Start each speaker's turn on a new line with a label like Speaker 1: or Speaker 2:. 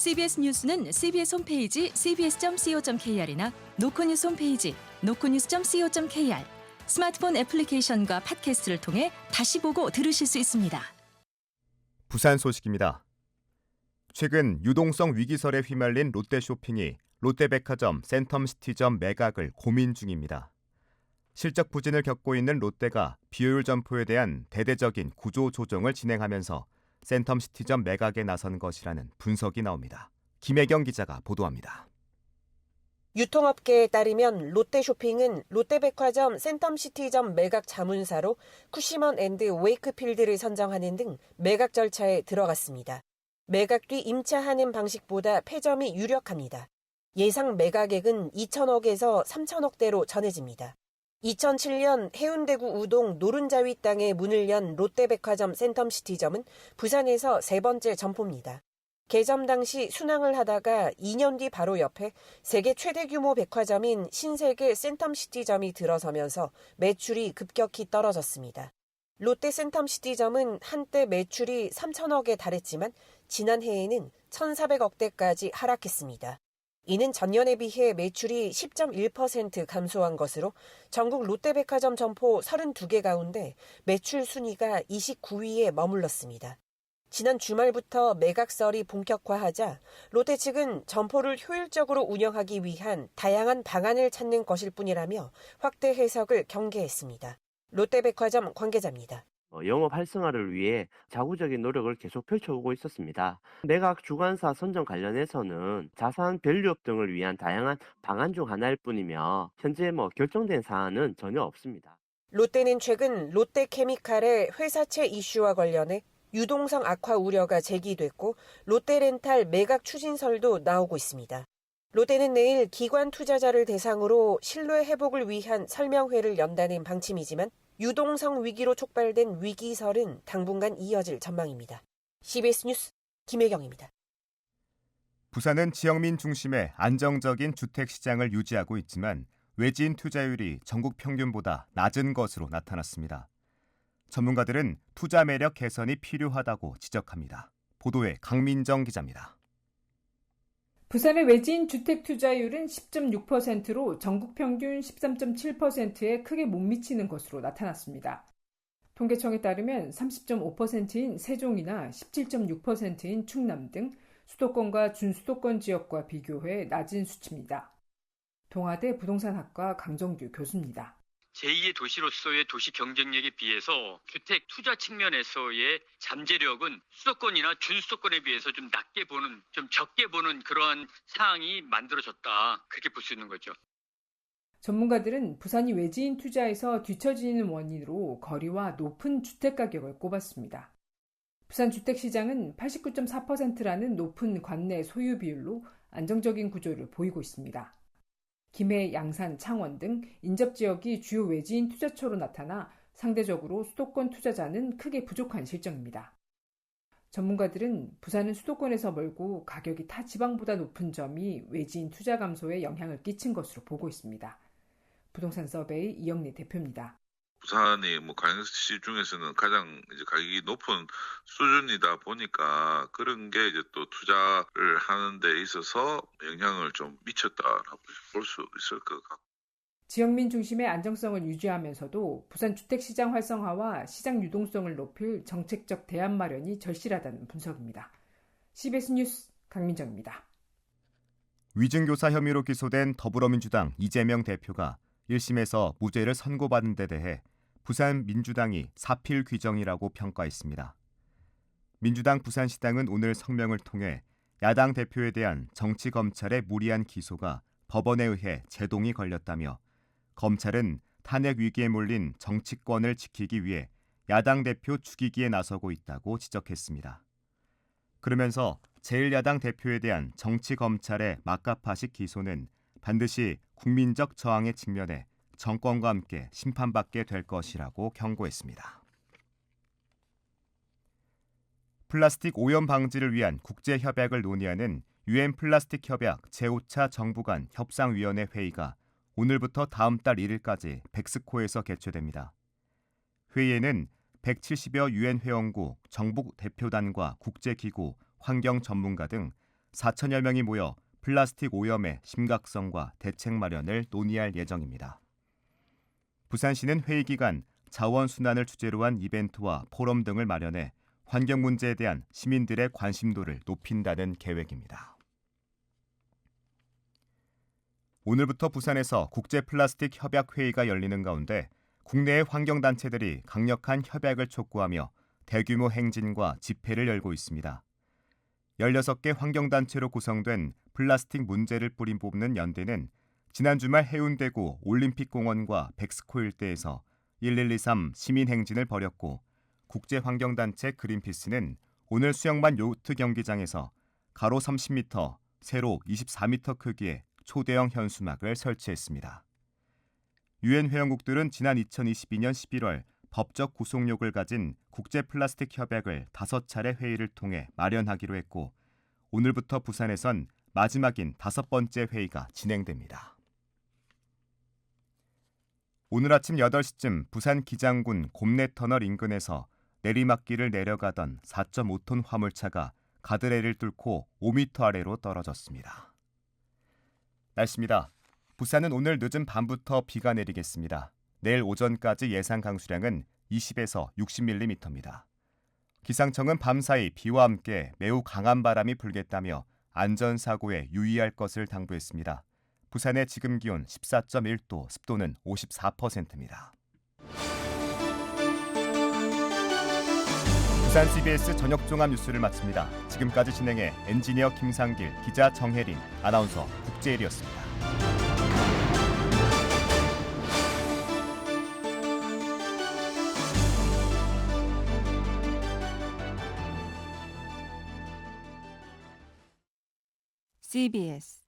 Speaker 1: CBS 뉴스는 CBS 홈페이지 cbs.co.kr이나 노코뉴스 홈페이지 노코뉴스.co.kr 스마트폰 애플리케이션과 팟캐스트를 통해 다시 보고 들으실 수 있습니다.
Speaker 2: 부산 소식입니다. 최근 유동성 위기설에 휘말린 롯데쇼핑이 롯데백화점 센텀시티점 매각을 고민 중입니다. 실적 부진을 겪고 있는 롯데가 비효율 점포에 대한 대대적인 구조 조정을 진행하면서 센텀시티점 매각에 나선 것이라는 분석이 나옵니다. 김혜경 기자가 보도합니다.
Speaker 3: 유통업계에 따르면 롯데쇼핑은 롯데백화점 센텀시티점 매각 자문사로 쿠시먼 앤드 웨이크필드를 선정하는 등 매각 절차에 들어갔습니다. 매각 뒤 임차하는 방식보다 패점이 유력합니다. 예상 매각액은 2천억에서 3천억대로 전해집니다. 2007년 해운대구 우동 노른자위 땅에 문을 연 롯데백화점 센텀시티점은 부산에서 세 번째 점포입니다. 개점 당시 순항을 하다가 2년 뒤 바로 옆에 세계 최대 규모 백화점인 신세계 센텀시티점이 들어서면서 매출이 급격히 떨어졌습니다. 롯데 센텀시티점은 한때 매출이 3천억에 달했지만 지난해에는 1,400억대까지 하락했습니다. 이는 전년에 비해 매출이 10.1% 감소한 것으로 전국 롯데백화점 점포 32개 가운데 매출 순위가 29위에 머물렀습니다. 지난 주말부터 매각설이 본격화하자 롯데 측은 점포를 효율적으로 운영하기 위한 다양한 방안을 찾는 것일 뿐이라며 확대 해석을 경계했습니다. 롯데백화점 관계자입니다.
Speaker 4: 어, 영업 활성화를 위해 자구적인 노력을 계속 펼쳐오고 있었습니다. 매각 주관사 선정 관련해서는 자산 밸류업 등을 위한 다양한 방안 중 하나일 뿐이며 현재 뭐 결정된 사안은 전혀 없습니다.
Speaker 3: 롯데는 최근 롯데케미칼의 회사채 이슈와 관련해 유동성 악화 우려가 제기됐고 롯데렌탈 매각 추진설도 나오고 있습니다. 롯데는 내일 기관 투자자를 대상으로 신뢰 회복을 위한 설명회를 연다는 방침이지만 유동성 위기로 촉발된 위기설은 당분간 이어질 전망입니다. CBS 뉴스 김혜경입니다.
Speaker 2: 부산은 지역민 중심의 안정적인 주택 시장을 유지하고 있지만 외지인 투자율이 전국 평균보다 낮은 것으로 나타났습니다. 전문가들은 투자 매력 개선이 필요하다고 지적합니다. 보도에 강민정 기자입니다.
Speaker 5: 부산의 외지인 주택 투자율은 10.6%로 전국 평균 13.7%에 크게 못 미치는 것으로 나타났습니다. 통계청에 따르면 30.5%인 세종이나 17.6%인 충남 등 수도권과 준수도권 지역과 비교해 낮은 수치입니다. 동아대 부동산학과 강정규 교수입니다.
Speaker 6: 제2의 도시로서의 도시 경쟁력에 비해서 주택 투자 측면에서의 잠재력은 수도권이나 준수도권에 비해서 좀 낮게 보는, 좀 적게 보는 그러한 상황이 만들어졌다. 그렇게 볼 수 있는 거죠.
Speaker 5: 전문가들은 부산이 외지인 투자에서 뒤처지는 원인으로 거리와 높은 주택 가격을 꼽았습니다. 부산 주택 시장은 89.4%라는 높은 관내 소유 비율로 안정적인 구조를 보이고 있습니다. 김해, 양산, 창원 등 인접 지역이 주요 외지인 투자처로 나타나 상대적으로 수도권 투자자는 크게 부족한 실정입니다. 전문가들은 부산은 수도권에서 멀고 가격이 타 지방보다 높은 점이 외지인 투자 감소에 영향을 끼친 것으로 보고 있습니다. 부동산 서베이 이영래 대표입니다.
Speaker 7: 부산이 뭐 관광시 중에서는 가장 이제 가격이 높은 수준이다 보니까 그런 게 이제 또 투자를 하는 데 있어서 영향을 좀 미쳤다라고 볼 수 있을 것 같고.
Speaker 5: 지역민 중심의 안정성을 유지하면서도 부산 주택시장 활성화와 시장 유동성을 높일 정책적 대안 마련이 절실하다는 분석입니다. CBS 뉴스 강민정입니다.
Speaker 2: 위증교사 혐의로 기소된 더불어민주당 이재명 대표가 1심에서 무죄를 선고받은 데 대해 부산 민주당이 사필 규정이라고 평가했습니다. 민주당 부산시당은 오늘 성명을 통해 야당 대표에 대한 정치 검찰의 무리한 기소가 법원에 의해 제동이 걸렸다며 검찰은 탄핵 위기에 몰린 정치권을 지키기 위해 야당 대표 죽이기에 나서고 있다고 지적했습니다. 그러면서 제1야당 대표에 대한 정치 검찰의 막가파식 기소는 반드시 국민적 저항에 직면해 정권과 함께 심판받게 될 것이라고 경고했습니다. 플라스틱 오염 방지를 위한 국제 협약을 논의하는 유엔 플라스틱 협약 제5차 정부 간 협상위원회 회의가 오늘부터 다음 달 1일까지 백스코에서 개최됩니다. 회의에는 170여 유엔 회원국, 정부 대표단과 국제기구, 환경 전문가 등 4천여 명이 모여 플라스틱 오염의 심각성과 대책 마련을 논의할 예정입니다. 부산시는 회의 기간 자원 순환을 주제로 한 이벤트와 포럼 등을 마련해 환경 문제에 대한 시민들의 관심도를 높인다는 계획입니다. 오늘부터 부산에서 국제 플라스틱 협약 회의가 열리는 가운데 국내의 환경 단체들이 강력한 협약을 촉구하며 대규모 행진과 집회를 열고 있습니다. 16개 환경 단체로 구성된 플라스틱 문제를 뿌림 뽑는 연대는 지난 주말 해운대구 올림픽공원과 백스코 일대에서 1123 시민행진을 벌였고 국제환경단체 그린피스는 오늘 수영만 요트 경기장에서 가로 30m, 세로 24m 크기의 초대형 현수막을 설치했습니다. 유엔 회원국들은 지난 2022년 11월 법적 구속력을 가진 국제 플라스틱 협약을 다섯 차례 회의를 통해 마련하기로 했고 오늘부터 부산에선 마지막인 다섯 번째 회의가 진행됩니다. 오늘 아침 8시쯤 부산 기장군 곰내터널 인근에서 내리막길을 내려가던 4.5톤 화물차가 가드레일을 뚫고 5m 아래로 떨어졌습니다. 날씨입니다. 부산은 오늘 늦은 밤부터 비가 내리겠습니다. 내일 오전까지 예상 강수량은 20에서 60mm입니다. 기상청은 밤사이 비와 함께 매우 강한 바람이 불겠다며 안전사고에 유의할 것을 당부했습니다. 부산의 지금 기온 14.1도, 습도는 54%입니다. 부산 CBS 저녁 종합 뉴스를 마칩니다. 지금까지 진행해 엔지니어 김상길, 기자 정혜린, 아나운서 국재일이었습니다.
Speaker 8: CBS